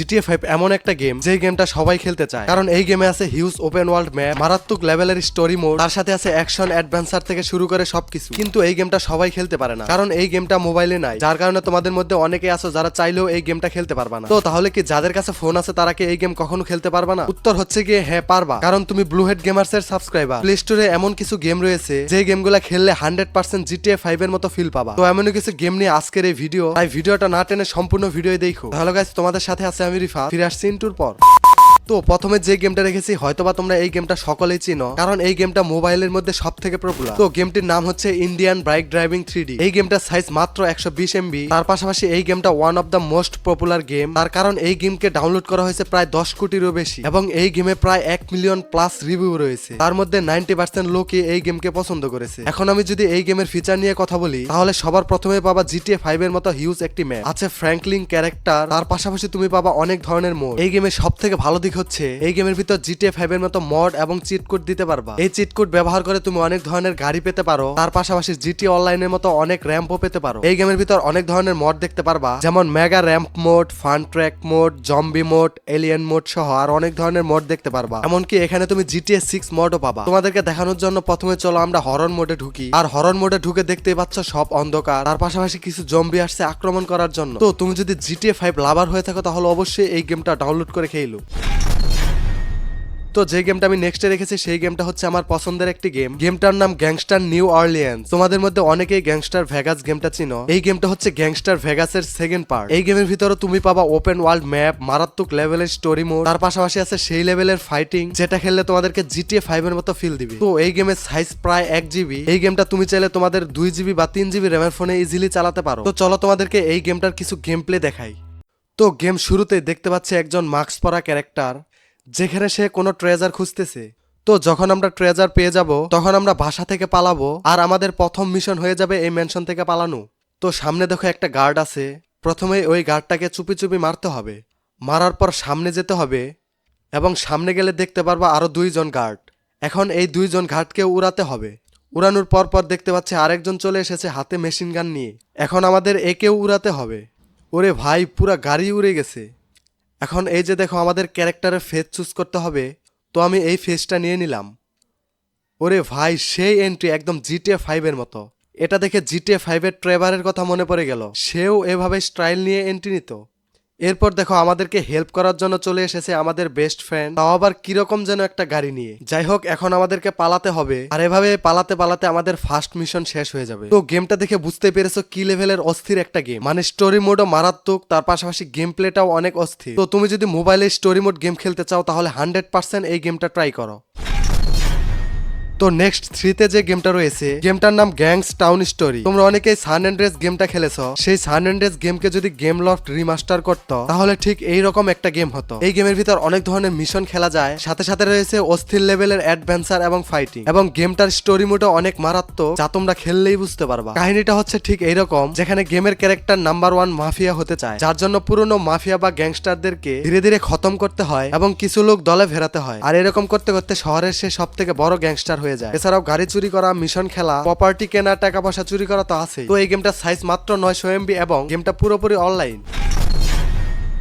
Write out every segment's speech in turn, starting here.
GTA five এমন একটা game যে গেমটা সবাই খেলতে চায়। কারণ এই গেমে আছে হিউজ ওপেন ওয়ার্ল্ড ম্যাপ মারাত্মক লেভেলের স্টোরি মোড তার সাথে আছে অ্যাকশন অ্যাডভেঞ্চার থেকে শুরু করে সবকিছু। কিন্তু এই গেমটা সবাই খেলতে পারে না। কারণ এই গেমটা মোবাইলে নাই। যার কারণে তোমাদের মধ্যে অনেকে আছো যারা চাইলেও এই গেমটা খেলতে পারবা না। তো তাহলে কি যাদের কাছে ফোন আছে, তারা কি এই গেম কখনো খেলতে পারবা না? উত্তর হচ্ছে গিয়ে হ্যাঁ পারবা। কারণ তুমি ব্লু হেড গেমার্স এর সাবস্ক্রাইবার প্লে স্টোরে এমন কিছু গেম রয়েছে যে গেমগুলো খেললে হান্ড্রেড পার্সেন্ট জিটিএ ফাইভ এর মতো ফিল পাবা। তো এমন কিছু গেম নিয়ে আজকের এই ভিডিও তাই ভিডিওটা না টেনে সম্পূর্ণ ভিডিও দেখো। ভালো গাইস তোমাদের সাথে আছে আমি রিফা ফিরে আসছি ইন্টুর পর। তো প্রথমে যে গেমটা রেখেছি, হয়তোবা তোমরা এই গেমটা সকলেই চিনো, কারণ এই গেমটা মোবাইলের মধ্যে সব থেকে পপুলার তো গেমটির নাম হচ্ছে ইন্ডিয়ান বাইক ড্রাইভিং থ্রি এই গেমটার সাইজ মাত্র একশো বিশ এমবি তার পাশাপাশি এই গেমটা one of the most popular game তার কারণ এই গেমকে ডাউনলোড করা হয়েছে প্রায় দশ কোটিরও বেশি, এবং এই গেমে প্রায় এক মিলিয়ন প্লাস রিভিউ রয়েছে। তার মধ্যে নাইনটি পার্সেন্ট লোকই এই গেমকে পছন্দ করেছে। এখন আমি যদি এই গেমের ফিচার নিয়ে কথা বলি, তাহলে সবার প্রথমে পাবা জিটিএ ফাইভ এর মতো হিউজ একটি ম্যাপ আছে ফ্র্যাঙ্কলিং ক্যারেক্টার তার পাশাপাশি তুমি পাবা অনেক ধরনের মোড এই গেমের সব থেকে ভালো দিক হচ্ছে, এই গেমের ভিতর জিটিএ ফাইভ এর মতো মড এবং চিট কোড দিতে পারবা। এই চিট কোড ব্যবহার করে তুমি অনেক ধরনের গাড়ি পেতে পারো, তার পাশাপাশি জিটি অনলাইনের মতো অনেক র্যাম্পও পেতে পারো। এই গেমের ভিতর অনেক ধরনের মড দেখতে পারবা, যেমন mega ramp mode fun track mode zombie mode alien mode সহ আর অনেক ধরনের মোড দেখতে পারবা। এমনকি এখানে তুমি জিটিএ সিক্স মোডও পাবা। তোমাদেরকে দেখানোর জন্য প্রথমে চলো আমরা হরন মোডে ঢুকি। আর হরন মোডে ঢুকে দেখতেই পাচ্ছ সব অন্ধকার, তার পাশাপাশি কিছু জম্বি আসছে আক্রমণ করার জন্য। তো তুমি যদি জিটিএ ফাইভ লাভার হয়ে থাকো, তাহলে অবশ্যই এই গেমটা ডাউনলোড করে খেলো তো যে গেমটা আমি নেক্সটে রেখেছি, সেই গেমটা হচ্ছে আমার পছন্দের একটি গেম। গেমটার নাম গ্যাংস্টার নিউ অরলিয়ান্স তোমাদের মধ্যে অনেকেই গ্যাংস্টার ভেগাস গেমটা চিনো। এই গেমটা হচ্ছে গ্যাংস্টার ভেগাসের সেকেন্ড পার্ট এই গেমের ভিতরে তুমি পাবা ওপেন ওয়ার্ল্ড ম্যাপ মারাত্মক লেভেলের স্টোরি মোড তার পাশাপাশি আছে সেই লেভেলের ফাইটিং যেটা খেললে তোমাদেরকে জিটিএ ফাইভ এর মতো ফিল দিবে। তো এই গেমের সাইজ প্রায় এক জিবি এই গেমটা তুমি চাইলে তোমাদের দুই জিবি বা তিন জিবি র্যামের ফোনে ইজিলি চালাতে পারো। তো চলো তোমাদেরকে এই গেমটার কিছু গেম প্লে দেখাই। তো গেম শুরুতে দেখতে পাচ্ছি একজন মাস্ক পরা ক্যারেক্টার যেখানে সে কোনো ট্রেজার খুঁজতেছে। তো যখন আমরা ট্রেজার পেয়ে যাব, তখন আমরা বাসা থেকে পালাবো আর আমাদের প্রথম মিশন হয়ে যাবে এই মেনশন থেকে পালানো। তো সামনে দেখো একটা গার্ড আছে। প্রথমে ওই গার্ডটাকে চুপি চুপি মারতে হবে। মারার পর সামনে যেতে হবে এবং সামনে গেলে দেখতে পারবা আরও দুইজন গার্ড এখন এই দুইজন গার্ডকে উড়াতে হবে। উড়ানোর পর পর দেখতে পাচ্ছি আরেকজন চলে এসেছে হাতে মেশিন গান নিয়ে। এখন আমাদের একেও উড়াতে হবে। ওরে ভাই, পুরা গাড়ি উড়ে গেছে। এখন এই যে দেখো আমাদের ক্যারেক্টারের ফেস চুজ করতে হবে, তো আমি এই ফেসটা নিয়ে নিলাম। ওরে ভাই, সেই এন্ট্রি একদম জিটিএ ফাইভের মতো। এটা দেখে জিটিএ ফাইভের ট্রেভারের কথা মনে পড়ে গেল। সেও এভাবে স্টাইল নিয়ে এন্ট্রি নিত। এরপর দেখো, আমাদেরকে হেল্প করার জন্য চলে এসেছে আমাদের বেস্ট ফ্রেন্ড তাও আবার কীরকম যেন একটা গাড়ি নিয়ে। যাই হোক, এখন আমাদেরকে পালাতে হবে। আর এভাবে পালাতে পালাতে আমাদের ফার্স্ট মিশন শেষ হয়ে যাবে। তো গেমটা দেখে বুঝতে পেরেছ কি লেভেলের অস্থির একটা গেম মানে স্টোরি মোডও মারাত্মক, তার পাশাপাশি গেম প্লেটাও অনেক অস্থির। তো তুমি যদি মোবাইলে স্টোরি মোড গেম খেলতে চাও, তাহলে হান্ড্রেড পার্সেন্ট এই গেমটা ট্রাই করো। তো নেক্সট থ্রিতে যে গেমটা রয়েছে গেমটার নাম গ্যাংস টাউন স্টোরি তোমরা অনেকেই সান অ্যান্ড্রেস গেমটা খেলেছো। সেই সান অ্যান্ড্রেস গেমকে যদি গেম লফট রিমাস্টার করতো, তাহলে ঠিক এই রকম একটা গেম হতো। এই গেমের ভিতর অনেক ধরনের মিশন খেলা যায়। সাথে সাথে রয়েছে অস্থির লেভেলের অ্যাডভেঞ্চার এবং ফাইটিং এবং গেমটার স্টোরি মোটে অনেক মারাত্মক, যা তোমরা খেললেই বুঝতে পারবা। কাহিনীটা হচ্ছে ঠিক এইরকম, যেখানে গেমের ক্যারেক্টার নাম্বার ওয়ান মাফিয়া হতে চায়। যার জন্য পুরনো মাফিয়া বা গ্যাংস্টারদেরকে ধীরে ধীরে খতম করতে হয় এবং কিছু লোক দলে ফেরাতে হয়। আর এরকম করতে করতে শহরের সে সব থেকে বড় গ্যাংস্টার হয়ে যায়। এছাড়াও গাড়ি চুরি করা, মিশন খেলা প্রপার্টি কেনা টাকা পয়সা চুরি করা তো আছে তো এই গেমটা সাইজ মাত্র নয়শো এমবি এবং গেমটা পুরোপুরি অনলাইন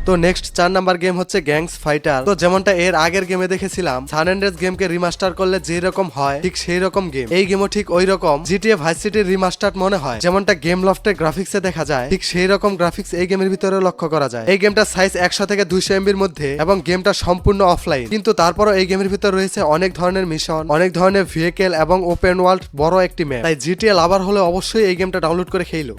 তো নেক্সট চার নাম্বার গেম হচ্ছে গ্যাংস ফাইটার তো যেমনটা এর আগের গেমে দেখেছিলাম সান অ্যান্ড্রেস গেমকে রিমাস্টার করলে যে রকম হয়, ঠিক সেই রকম গেম এই গেমও ঠিক ওই রকম জিটিএ ভাইস সিটির রিমাস্টার মনে হয়। যেমনটা গেম লফটের গ্রাফিক্সে দেখা যায়, ঠিক সেই রকম গ্রাফিক্স এই গেমের ভিতরে লক্ষ্য করা যায়। এই গেমটা সাইজ একশো থেকে দুইশো এমবির মধ্যে এবং গেমটা সম্পূর্ণ অফলাইন কিন্তু তারপরও এই গেমের ভিতরে রয়েছে অনেক ধরনের মিশন অনেক ধরনের ভেহিকেল এবং ওপেন ওয়ার্ল্ড বড় একটি ম্যাপ তাই জিটিএ লাভার হলে অবশ্যই এই গেমটা ডাউনলোড করে খেলো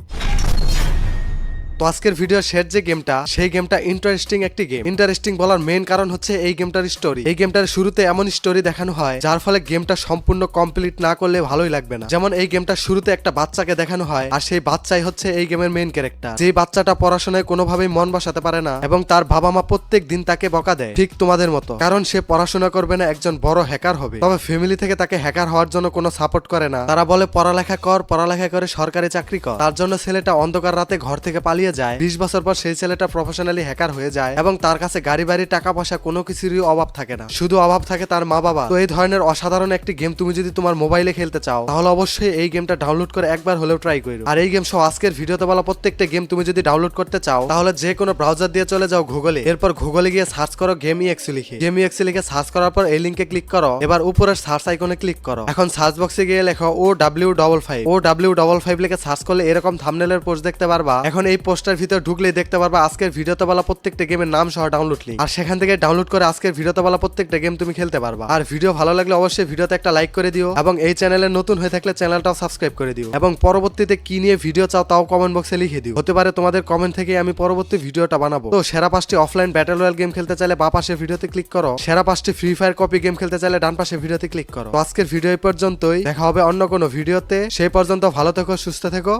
তো আজকের ভিডিও শেষ যে গেমটা, সেই গেমটা ইন্টারেস্টিং একটি গেম ইন্টারেস্টিং বলার মেইন কারণ হচ্ছে এই গেমটার স্টোরি এই গেমটার শুরুতে এমন স্টোরি দেখানো হয়, যার ফলে গেমটা সম্পূর্ণ কমপ্লিট না করলে ভালোই লাগবে না। যেমন এই গেমটা শুরুতে একটা বাচ্চাকে দেখানো হয়, আর সেই বাচ্চাই হচ্ছে এই গেমের মেইন ক্যারেক্টার যে বাচ্চাটা পড়াশোনায় কোনোভাবেই মন বসাতে পারে না, এবং তার বাবা মা প্রত্যেক দিন তাকে বকা দেয়। ঠিক তোমাদের মতো। কারণ সে পড়াশোনা করবে না, একজন বড় হ্যাকার হবে। তবে ফ্যামিলি থেকে তাকে হ্যাকার হওয়ার জন্য কোনো সাপোর্ট করে না। তারা বলে, পড়ালেখা কর, পড়ালেখা করে সরকারি চাকরি কর। তার জন্য ছেলেটা অন্ধকার রাতে ঘর থেকে পালিয়ে হারিয়ে যায়। বিশ বছর পর সেই ছেলেটা প্রফেশনালি হ্যাকার হয়ে যায় এবং তার কাছে গাড়ি, বাড়ি, টাকা পয়সা কোনো কিছুরই অভাব থাকে না। শুধু অভাব থাকে তার মা বাবা। তো এই ধরনের অসাধারণ একটি গেম তুমি যদি তোমার মোবাইলে খেলতে চাও, তাহলে অবশ্যই এই গেমটা ডাউনলোড করে একবার হলেও ট্রাই করো। আর এই গেম সহ আজকের ভিডিওতে বলা প্রত্যেকটা গেম তুমি যদি ডাউনলোড করতে চাও, তাহলে যে কোনো ব্রাউজার দিয়ে চলে যাও গুগলে এরপর গুগলে গিয়ে সার্চ করো গেম ইএক্স লিখে। গেম ইএক্স লিখে সার্চ করার পর এই লিঙ্কে ক্লিক করো। এবার উপরের সার্চ আইকনে ক্লিক করো। এখন সার্চ বক্সে গিয়ে লেখো O W double five O W double five লিখে সার্চ করলে এরকম থামনেলের পোস্ট দেখতে পারবা। এখন এই পোস্টার ভিতরে ঢুকলেই দেখতে পারবা আজকের ভিডিওতে বলা প্রত্যেকটা গেমের নাম সহ ডাউনলোড লিঙ্ক আর সেখান থেকে ডাউনলোড করে আজকের ভিডিওতে বলা প্রত্যেকটা গেম তুমি খেলতে পারবা। আর ভিডিও ভালো লাগলে অবশ্যই ভিডিওতে একটা লাইক করে দিও এবং এই চ্যানেলে নতুন হয়ে থাকলে চ্যানেলটাও সাবস্ক্রাইব করে দিও। এবং পরবর্তীতে কি নিয়ে ভিডিও চাও তাও কমেন্ট বক্সে লিখে দিও। হতে পারে তোমাদের কমেন্ট থেকে আমি পরবর্তী ভিডিওটা বানাবো। তো সেরা পাঁচটি অফলাইন ব্যাটেল রয়্যাল গেম খেলতে চাইলে বা পাশে ভিডিওতে ক্লিক করো। সেরা পাঁচটি ফ্রি ফায়ার কপি গেম খেলতে চাইলে ডান পাশে ভিডিওতে ক্লিক করো। তো আজকের ভিডিও পর্যন্তই। দেখা হবে অন্য কোনো ভিডিওতে সেই পর্যন্ত ভালো থেকো, সুস্থ থেকো।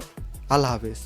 আল্লাহ হাফিজ।